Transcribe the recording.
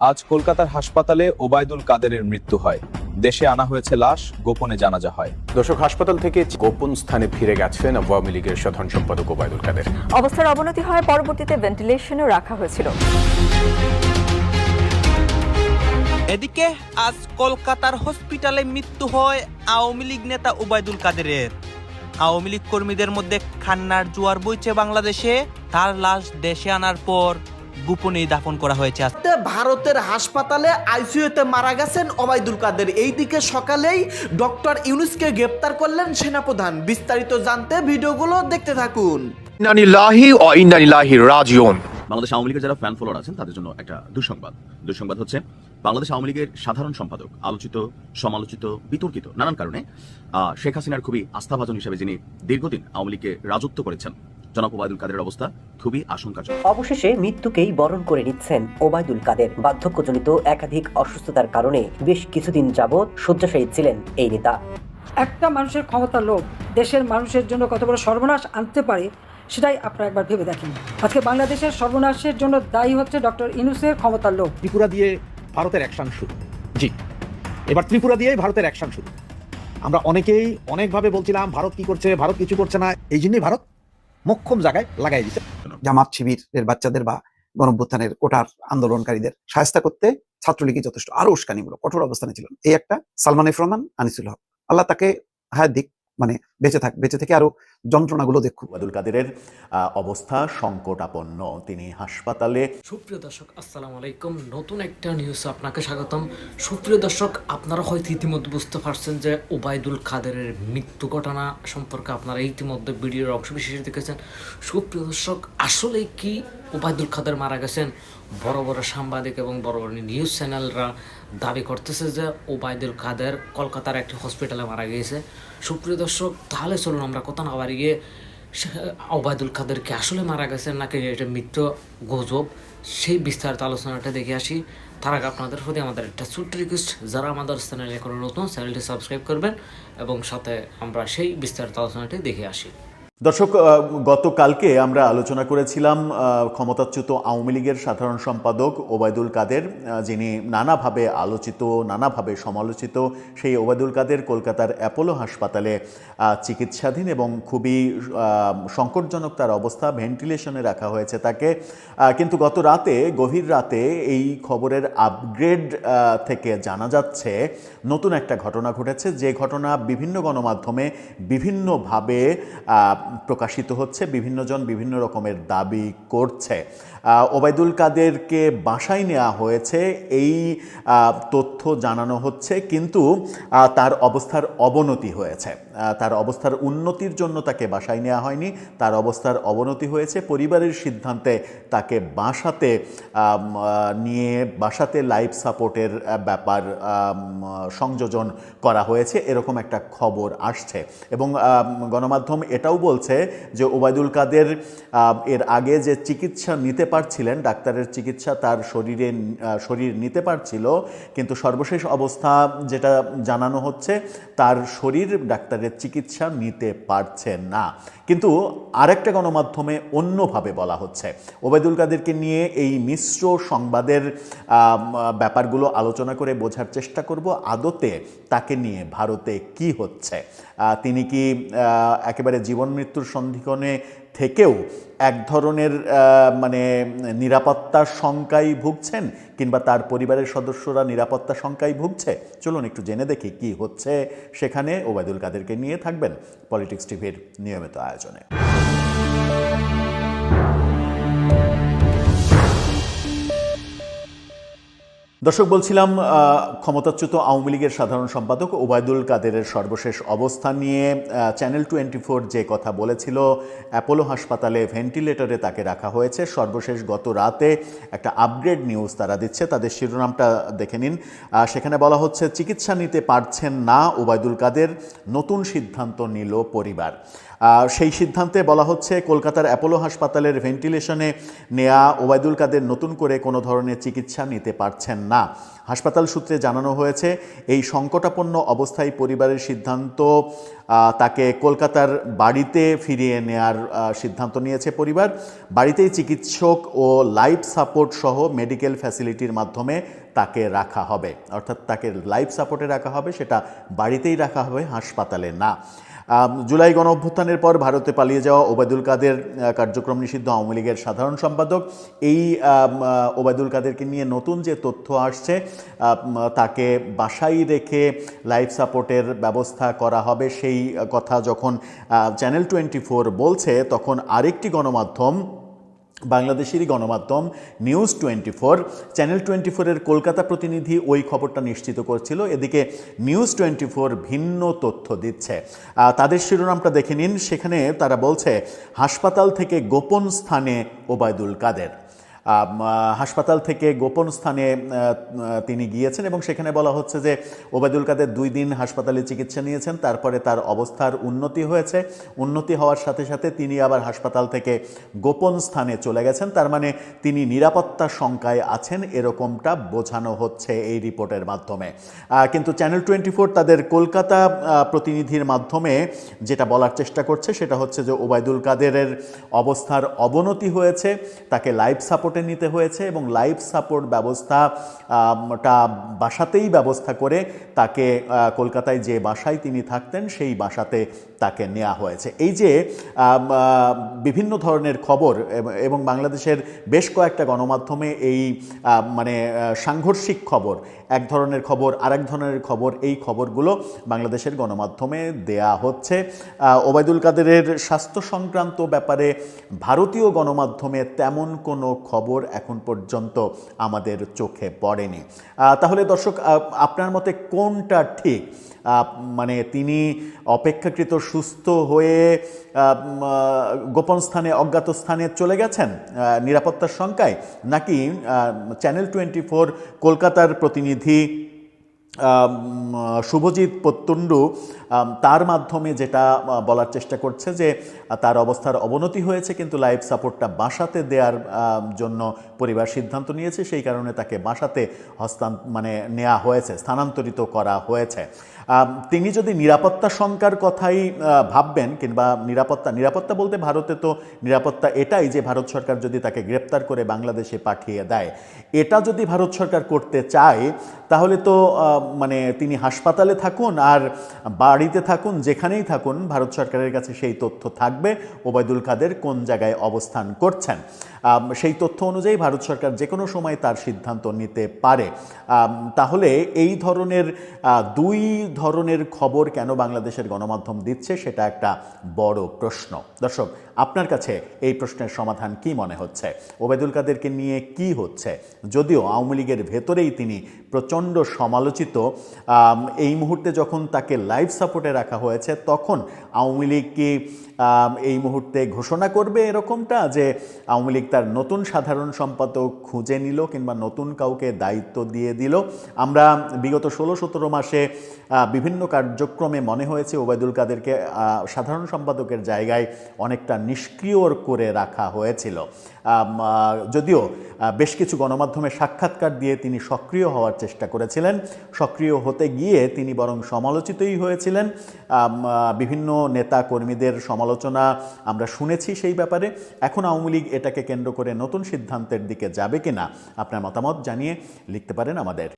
আজ কলকাতার হাসপাতালে ওবায়দুল কাদেরের মৃত্যু হয়। দেশে আনা হয়েছে লাশ গোপনে জানাজা হয়। দর্শক হাসপাতাল থেকে গোপন স্থানে ফিরে গেছেন আওয়ামী লীগের সাধারণ সম্পাদক ওবায়দুল কাদের। অবস্থার অবনতি হয় পরবর্তীতে ভেন্টিলেশনেও রাখা হয়েছিল। এদিকে আজ কলকাতার হসপিটালে মৃত্যু হয় আওয়ামী লীগ নেতা ওবায়দুল কাদেরের। আওয়ামী লীগ কর্মীদের মধ্যে খান্নার জোয়ার বইছে বাংলাদেশে। তার লাশ দেশে আনার পর গোপনেই দাফন করা হয়েছে। ভারতের হাসপাতালে আইসিইউতে মারা গেছেন ওবায়দুল কাদের। এইদিকে সকালেই ডক্টর ইউনুসকে গ্রেপ্তার করলেন সেনাপ্রধান। বিস্তারিত জানতে ভিডিওগুলো দেখতে থাকুন। ইন্নানিল্লাহি ও ইন্নানিল্লাহি রাজিউন। বাংলাদেশ আওয়ামী লীগের যারা ফ্যান ফলোয়ার আছেন তাদের জন্য একটা দুঃসংবাদ। দুঃসংবাদ হচ্ছে বাংলাদেশ আওয়ামী লীগের সাধারণ সম্পাদক আলোচিত সমালোচিত বিতর্কিত নানান কারণে আহ, শেখ হাসিনার খুবই আস্থাভাজন হিসেবে যিনি দীর্ঘদিন আওয়ামী লীগকে রাজত্ব করেছেন জনাব ওবায়দুল কাদের অবস্থা খুবই আশঙ্কাজনক। অবশেষে মৃত্যুকেই বরণ করে নিচ্ছেন ওবায়দুল কাদের। বার্ধক্যজনিত একাধিক অসুস্থতার কারণে বেশ কিছুদিন যাবৎ শয্যাশায়ী ছিলেন এই নেতা। একটা মানুষের ক্ষমতার লোভ দেশের মানুষের জন্য কত বড় সর্বনাশ আনতে পারে সেটাই আপনারা একবার ভেবে দেখেন। আজকে বাংলাদেশের সর্বনাশের জন্য দায়ী হচ্ছে ডক্টর ইনুসের ক্ষমতার লোভ। ত্রিপুরা দিয়ে ভারতের অ্যাকশন শুরু। জি এবার ত্রিপুরা দিয়েই ভারতের অ্যাকশন শুরু। আমরা অনেকেই অনেকভাবে বলছিলাম ভারত কি করছে? ভারত কিছু করছে না। এই জন্যই ভারত মোক্ষম জায়গায় লাগাই দিচ্ছে জামাত শিবিরের বাচ্চাদের বা গণভ্যুত্থানের কোটার আন্দোলনকারীদের সাহায্য করতে ছাত্রলীগই যথেষ্ট। আরও উস্কানিমূলক, কঠোর অবস্থানে ছিলেন। এই একটা সালমান ইফরমান আনিসুল হক। আল্লাহ তাকে হায়াত দিক। মানে বেঁচে থাক বেঁচে থেকে আরও যন্ত্রণাগুলো দেখুক। ওবায়দুল কাদেরের অবস্থা সংকটাপন্ন। তিনি হাসপাতালে সুপ্রিয় দর্শক আসসালামু আলাইকুম। নতুন একটা নিউজ আপনাকে স্বাগতম। সুপ্রিয় দর্শক আপনারা হয়তো ইতিমধ্যে বুঝতে পারছেন যে ওবায়দুল কাদেরের মৃত্যু ঘটনা সম্পর্কে আপনারা ইতিমধ্যে ভিডিওর অংশ বিশেষে দেখেছেন। সুপ্রিয় দর্শক আসলে কি ওবায়দুল কাদের মারা গেছেন? বড় বড় সাংবাদিক এবং বড় বড় নিউজ চ্যানেলরা দাবি করতেছে যে ওবায়দুল কাদের কলকাতার একটি হসপিটালে মারা গিয়েছে। সুপ্রিয় দর্শক, তাহলে চলুন আমরা কথা না সে- ওবায়দুল কাদেরকে আসলে মারা গেছেন নাকি এটা মিত্র গজব, সেই বিস্তারিত আলোচনাটা দেখে আসি। তার আগে আপনাদের প্রতি আমাদের একটা ছোট্ট রিকোয়েস্ট যারা আমাদের চ্যানেলে কোনো নতুন চ্যানেলটি সাবস্ক্রাইব করবেন এবং সাথে আমরা সেই বিস্তারিত আলোচনাটি দেখে আসি। দর্শক গতকালকে আমরা আলোচনা করেছিলাম ক্ষমতাচ্যুত আওয়ামী লীগের সাধারণ সম্পাদক ওবায়দুল কাদের যিনি নানাভাবে আলোচিত, নানাভাবে সমালোচিত, সেই ওবায়দুল কাদের কলকাতার অ্যাপোলো হাসপাতালে চিকিৎসাধীন এবং খুবই সংকটজনক তার অবস্থা, ভেন্টিলেশনে রাখা হয়েছে তাকে। কিন্তু গত রাতে, গভীর রাতে এই খবরের আপগ্রেড থেকে জানা যাচ্ছে, নতুন একটা ঘটনা ঘটেছে। যে ঘটনা বিভিন্ন গণমাধ্যমে বিভিন্নভাবে প্রকাশিত হচ্ছে, বিভিন্নজন বিভিন্ন রকমের দাবি করছে। ওবায়দুল কাদেরকে বাসায় নেওয়া হয়েছে, এই তথ্য জানানো হচ্ছে, কিন্তু তার অবস্থার অবনতি হয়েছে। তার অবস্থার উন্নতির জন্য তাকে বাসায় নেওয়া হয়নি, তার অবস্থার অবনতি হয়েছে, পরিবারের সিদ্ধান্তে তাকে বাসাতে নিয়ে বাসাতে লাইফ সাপোর্টের ব্যাপার সংযোজন করা হয়েছে, এরকম একটা খবর আসছে। এবং গণমাধ্যম এটাও বলছে যে ওবায়দুল কাদের এর আগে যে চিকিৎসা নিতে পারছিলেন, ডাক্তারের চিকিৎসা তার শরীরে শরীর নিতে পারছিল, কিন্তু সর্বশেষ অবস্থা যেটা জানানো হচ্ছে, তার শরীর ডাক্তারের চিকিৎসা নিতে পারছে না। কিন্তু আরেকটা গণমাধ্যমে অন্যভাবে বলা হচ্ছে, ওবায়দুল কাদেরকে নিয়ে এই মিশ্র সংবাদের ব্যাপারগুলো আলোচনা করে বোঝার চেষ্টা করব, আদতে তাকে নিয়ে ভারতে কি হচ্ছে। তিনি কি একেবারে জীবন মৃত্যুর সন্ধিক্ষণে থেকেও এক ধরনের মানে নিরাপত্তার শঙ্কায় ভুগছেন কিংবা তার পরিবারের সদস্যরা নিরাপত্তা শঙ্কায় ভুগছে। চলুন একটু জেনে দেখি কি হচ্ছে সেখানে। ওবায়দুল কাদেরকে নিয়ে থাকবেন পলিটিক্স টিভির নিয়মিত আয়োজনে। দর্শক, বলছিলাম ক্ষমতাচ্যুত আওয়ামী লীগের সাধারণ সম্পাদক ওবায়দুল কাদেরের সর্বশেষ অবস্থান নিয়ে চ্যানেল টোয়েন্টি ফোর যে কথা বলেছিল, অ্যাপোলো হাসপাতালে ভেন্টিলেটরে তাকে রাখা হয়েছে। সর্বশেষ গত রাতে একটা আপগ্রেড নিউজ তারা দিচ্ছে। তাদের শিরোনামটা দেখে নিন। সেখানে বলা হচ্ছে, চিকিৎসা নিতে পারছেন না ওবায়দুল কাদের, নতুন সিদ্ধান্ত নিল পরিবার। সেই সিদ্ধান্তে বলা হচ্ছে, কলকাতার অ্যাপোলো হাসপাতালের ভেন্টিলেশনে নেয়া ওবায়দুল কাদের নতুন করে কোনো ধরনের চিকিৎসা নিতে পারছেন না। হাসপাতাল সূত্রে জানানো হয়েছে, এই সংকটাপন্ন অবস্থায় পরিবারের সিদ্ধান্ত তাকে কলকাতার বাড়িতে ফিরিয়ে নেয়ার সিদ্ধান্ত নিয়েছে পরিবার। বাড়িতেই চিকিৎসক ও লাইফ সাপোর্ট সহ মেডিকেল ফ্যাসিলিটির মাধ্যমে তাকে রাখা হবে। অর্থাৎ তাকে লাইফ সাপোর্টে রাখা হবে, সেটা বাড়িতেই রাখা হবে, হাসপাতালে না। জুলাই গণ অভ্যুত্থানের পর ভারতে পালিয়ে যাওয়া ওবায়দুল কাদের কার্যক্রম নিষিদ্ধ আওয়ামী লীগের সাধারণ সম্পাদক। এই ওবায়দুল কাদেরকে নিয়ে নতুন যে তথ্য আসছে তাকে বাসায় রেখে লাইফ সাপোর্টের ব্যবস্থা করা হবে সেই কথা যখন চ্যানেল টোয়েন্টি বলছে, তখন আরেকটি গণমাধ্যম বাংলাদেশেরই গণমাধ্যম news twenty four channel twenty ফোরের কলকাতা প্রতিনিধি ওই খবরটা নিশ্চিত করছিল। এদিকে নিউজ টোয়েন্টি ফোর ভিন্ন তথ্য দিচ্ছে। তাদের শিরোনামটা দেখে নিন। সেখানে তারা বলছে, হাসপাতাল থেকে গোপন স্থানে ওবায়দুল কাদের। হাসপাতাল থেকে গোপন স্থানে তিনি গিয়েছেন এবং সেখানে বলা হচ্ছে যে ওবায়দুল কাদের দুই দিন হাসপাতালে চিকিৎসা নিয়েছেন, তারপরে তার অবস্থার উন্নতি হয়েছে। উন্নতি হওয়ার সাথে সাথে তিনি আবার হাসপাতাল থেকে গোপন স্থানে চলে গেছেন। তার মানে তিনি নিরাপত্তা শঙ্কায় আছেন, এরকমটা বোঝানো হচ্ছে এই রিপোর্টের মাধ্যমে। কিন্তু চ্যানেল টোয়েন্টি ফোর তাদের কলকাতা প্রতিনিধির মাধ্যমে যেটা বলার চেষ্টা করছে সেটা হচ্ছে যে ওবায়দুল কাদেরের অবস্থার অবনতি হয়েছে, তাকে লাইফ সাপোর্টে নিতে হয়েছে এবং লাইফ সাপোর্ট ব্যবস্থা টা বাসাতেই ব্যবস্থা করে তাকে কলকাতায় যে বাসায় তিনি থাকতেন সেই বাসাতে তাকে নেওয়া হয়েছে। এই যে বিভিন্ন ধরনের খবর এবং- এবং বাংলাদেশের বেশ কয়েকটা গণমাধ্যমে এই মানে সাংঘর্ষিক খবর, এক ধরনের খবর, আরেক ধরনের খবর, এই খবরগুলো বাংলাদেশের গণমাধ্যমে দেয়া হচ্ছে। ওবায়দুল কাদেরের স্বাস্থ্য সংক্রান্ত ব্যাপারে ভারতীয় গণমাধ্যমে তেমন কোনো খবর এখন পর্যন্ত আমাদের চোখে পড়েনি। তাহলে দর্শক আপনার মতে কোনটা ঠিক? মানে তিনি অপেক্ষাকৃত সুস্থ হয়ে গোপন স্থানে, অজ্ঞাত স্থানে চলে গেছেন? নিরাপত্তার শঙ্কায়? নাকি চ্যানেল টোয়েন্টি কলকাতার প্রতিনিধি শুভজিৎ পত্তুন্ডু তার মাধ্যমে যেটা বলার চেষ্টা করছে যে তার অবস্থার অবনতি হয়েছে, কিন্তু লাইফ সাপোর্টটা বাসাতে দেওয়ার জন্য পরিবার সিদ্ধান্ত নিয়েছে, সেই কারণে তাকে বাসাতে হস্তান মানে নেওয়া হয়েছে, স্থানান্তরিত করা হয়েছে। তিনি যদি নিরাপত্তা শঙ্কার কথাই ভাববেন কিংবা নিরাপত্তা নিরাপত্তা বলতে ভারতে তো নিরাপত্তা এটাই যে ভারত সরকার যদি তাকে গ্রেপ্তার করে বাংলাদেশে পাঠিয়ে দেয়। এটা যদি ভারত সরকার করতে চায়, তাহলে তো মানে তিনি হাসপাতালে থাকুন আর বাড়িতে থাকুন, যেখানেই থাকুন, ভারত সরকারের কাছে সেই তথ্য থাকবে। ওবায়দুল কাদের কোন জায়গায় অবস্থান করছেন? সেই তথ্য অনুযায়ী ভারত সরকার যে কোনো সময় তার সিদ্ধান্ত নিতে পারে। তাহলে এই ধরনের দুই ধরনের খবর কেন বাংলাদেশের গণমাধ্যম দিচ্ছে সেটা একটা বড় প্রশ্ন। দর্শক আপনার কাছে এই প্রশ্নের সমাধান কি মনে হচ্ছে? ওবেদুল কাদেরকে নিয়ে কি হচ্ছে? যদিও আওয়ামী লীগের ভেতরেই তিনি প্রচণ্ড সমালোচিত এই মুহূর্তে যখন তাকে লাইফ সাপোর্টে রাখা হয়েছে, তখন আওয়ামী লীগ কি এই মুহূর্তে ঘোষণা করবে এরকমটা যে আওয়ামী লীগ তার নতুন সাধারণ সম্পাদক খুঁজে নিল কিংবা নতুন কাউকে দায়িত্ব দিয়ে দিল? আমরা বিগত ষোলো সতেরো মাসে বিভিন্ন কার্যক্রমে মনে হয়েছে ওবায়দুল কাদেরকে সাধারণ সম্পাদকের জায়গায় অনেকটা নিষ্ক্রিয় করে রাখা হয়েছিল। যদিও বেশ কিছু গণমাধ্যমে সাক্ষাৎকার দিয়ে তিনি সক্রিয় হওয়ার চেষ্টা করেছিলেন। সক্রিয় হতে গিয়ে তিনি বরং সমালোচিতই হয়েছিলেন। বিভিন্ন নেতা কর্মীদের সমালোচনা আমরা শুনেছি সেই ব্যাপারে। এখন আওয়ামী লীগ এটাকে কেন্দ্র করে নতুন সিদ্ধান্তের দিকে যাবে কিনা আপনার মতামত জানিয়ে লিখতে পারেন আমাদের।